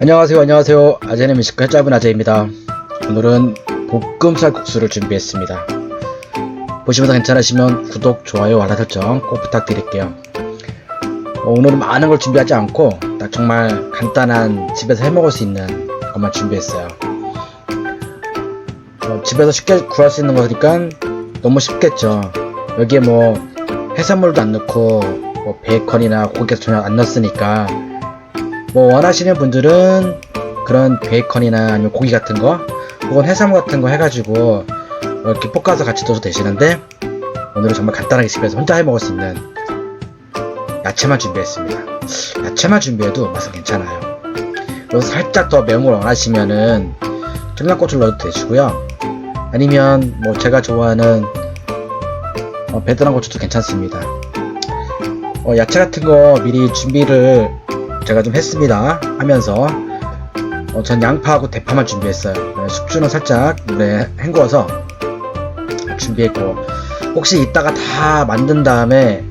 안녕하세요 안녕하세요. 아재네 미식가 짧은 아재입니다. 오늘은 볶음살 국수를 준비했습니다. 보시면서 괜찮으시면 구독 좋아요 알람 설정 꼭 부탁드릴게요. 어, 오늘은 많은 걸 준비하지 않고 딱 정말 간단한 집에서 해먹을 수 있는 것만 준비했어요. 어, 집에서 쉽게 구할 수 있는 거니까 너무 쉽겠죠. 여기에 뭐 해산물도 안 넣고 뭐 베이컨이나 고기 전혀 안 넣었으니까 뭐 원하시는 분들은 그런 베이컨이나 아니면 고기 같은 거 혹은 해산물 같은 거 해가지고 이렇게 볶아서 같이 넣어도 되시는데 오늘은 정말 간단하게 집에서 혼자 해 먹을 수 있는 야채만 준비했습니다. 야채만 준비해도 맛은 괜찮아요. 그리고 살짝 더 매운 걸 원하시면은 청양고추를 넣어도 되시고요. 아니면 뭐 제가 좋아하는 어, 베트남 고추도 괜찮습니다. 어, 야채 같은 거 미리 준비를 제가 좀 했습니다. 하면서 어, 전 양파하고 대파만 준비했어요. 네, 숙주는 살짝 물에 헹구어서 준비했고 혹시 이따가 다 만든 다음에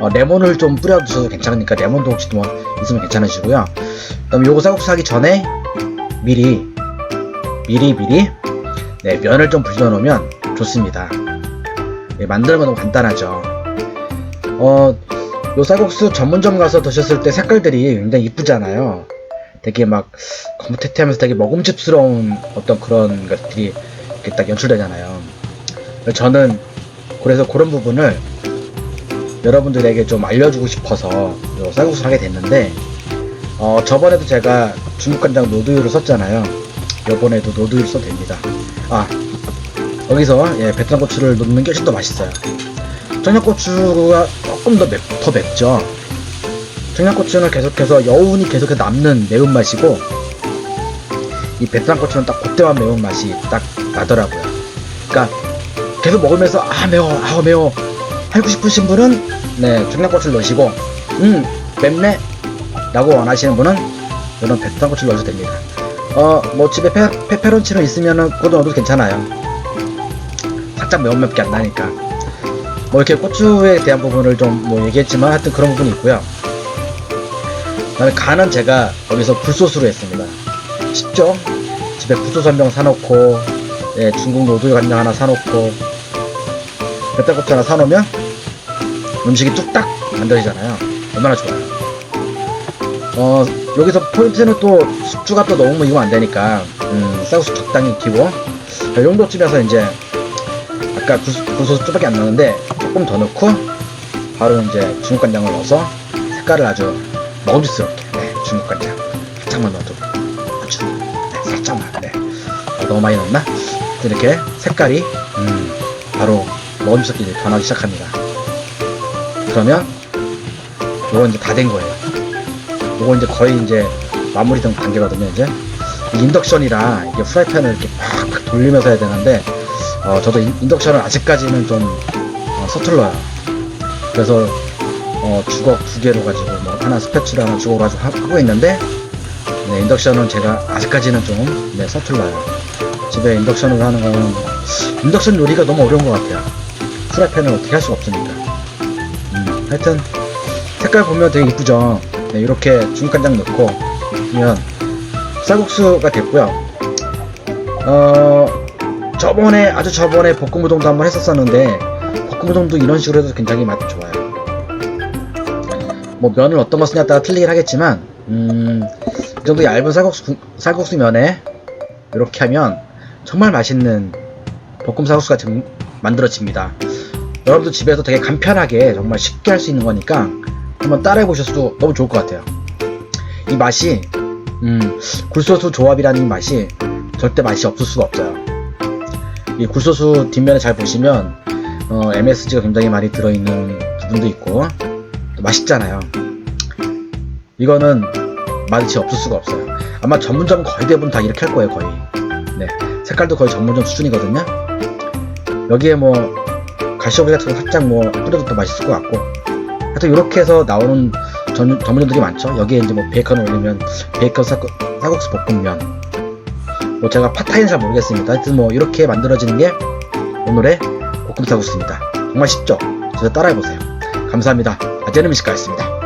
어, 레몬을 좀 뿌려주셔도 괜찮으니까 레몬도 혹시 뭐 있으면 괜찮으시고요. 그럼 요거 쌀국수 하기 전에 미리 미리 미리 네, 면을 좀 불려 놓으면 좋습니다. 네, 건 너무 간단하죠. 어, 요 쌀국수 전문점 가서 드셨을 때 색깔들이 굉장히 이쁘잖아요. 되게 막 검태태하면서 되게 먹음직스러운 어떤 그런 것들이 이렇게 딱 연출되잖아요. 저는 그래서 그런 부분을 여러분들에게 좀 알려주고 싶어서 요 쌀국수를 하게 됐는데 어, 저번에도 제가 중국간장 노두유를 썼잖아요. 이번에도 노두유를 써도 됩니다. 아 여기서 예, 베트남 고추를 넣는 게 훨씬 더 맛있어요. 청양고추가 조금 더, 맵, 더 맵죠. 청양고추는 계속해서 여운이 계속해서 남는 매운맛이고 이 베트남 고추는 딱 그때만 매운맛이 딱 나더라고요. 그러니까 계속 먹으면서 아 매워 아 매워 하고 싶으신 분은 네 청양고추를 넣으시고 음 맵네 라고 원하시는 분은 이런 베트남 고추를 넣어도 됩니다. 어 뭐 집에 페, 페페론치노 있으면은 그것도 넣어도 괜찮아요. 살짝 매운맛밖에 안 나니까. 뭐 이렇게 고추에 대한 부분을 좀 뭐 얘기했지만 하여튼 그런 부분이 있고요. 그다음에 간은 제가 여기서 굴소스로 했습니다. 쉽죠? 집에 굴소스 한 병 사놓고 예, 중국 노두유 간장 하나 사놓고 배달고추 하나 사놓으면 음식이 뚝딱 만들어지잖아요. 얼마나 좋아요. 어 여기서 포인트는 또 숙주가 또 너무 익으면 안 되니까 음, 쌀국수 적당히 익히고 이 정도쯤에서 이제 아까 굴- 굴소스 좀밖에 안 넣었는데 조금 더 넣고 바로 이제 중국간장을 넣어서 색깔을 아주 먹음직스럽게 네, 중국간장 살짝만 넣어도 아주 네, 살짝만 네. 어, 너무 많이 넣었나? 이렇게 색깔이 음, 바로 먹음직스럽게 이제 변하기 시작합니다 그러면 요거 이제 다 된 거예요 요거 이제 거의 이제 마무리된 단계거든요 이제 이 인덕션이라 이게 프라이팬을 이렇게 팍팍 돌리면서 해야 되는데 어, 저도 인- 인덕션을 아직까지는 좀 어, 서툴러요. 그래서 어, 주걱 두 개로 가지고 뭐 하나 스패츄라 하나 주걱으로 가지고 하- 하고 있는데 네, 인덕션은 제가 아직까지는 좀 네, 서툴러요. 집에 인덕션으로 하는 거는 인덕션 요리가 너무 어려운 것 같아요. 프라이팬을 어떻게 할 수가 없으니까. 음, 하여튼 색깔 보면 되게 이쁘죠. 네, 이렇게 중간장 넣고 그러면 쌀국수가 됐고요. 어, 저번에 아주 저번에 볶음 우동도 한번 했었었는데 볶음 우동도 이런 식으로 해도 굉장히 맛 좋아요. 뭐 면을 어떤 거 쓰냐에 따라 틀리긴 하겠지만 음, 이 정도 얇은 쌀국수 쌀국수 면에 이렇게 하면 정말 맛있는 볶음 쌀국수가 좀 만들어집니다. 여러분도 집에서 되게 간편하게 정말 쉽게 할 수 있는 거니까 한번 따라해 보셔도 너무 좋을 것 같아요. 이 맛이 음, 굴소스 조합이라는 이 맛이 절대 맛이 없을 수가 없어요. 이 굴소스 뒷면에 잘 보시면 어, MSG가 굉장히 많이 들어있는 부분도 있고 또 맛있잖아요. 이거는 맛이 없을 수가 없어요. 아마 전문점 거의 대부분 다 이렇게 할 거예요, 거의. 네, 색깔도 거의 전문점 수준이거든요. 여기에 뭐 가시오리 같은 거 살짝 뭐 뿌려도 더 맛있을 것 같고. 하여튼 이렇게 해서 나오는 전, 전문점들이 많죠. 여기에 이제 뭐 베이컨 올리면 베이컨 쌀- 쌀국수 볶음면. 뭐 제가 파타이는 잘 모르겠습니다. 하여튼 뭐 이렇게 만들어지는 게 오늘의 볶음 쌀국수입니다. 정말 쉽죠? 저도 따라해보세요. 감사합니다. 아재는 미식가였습니다.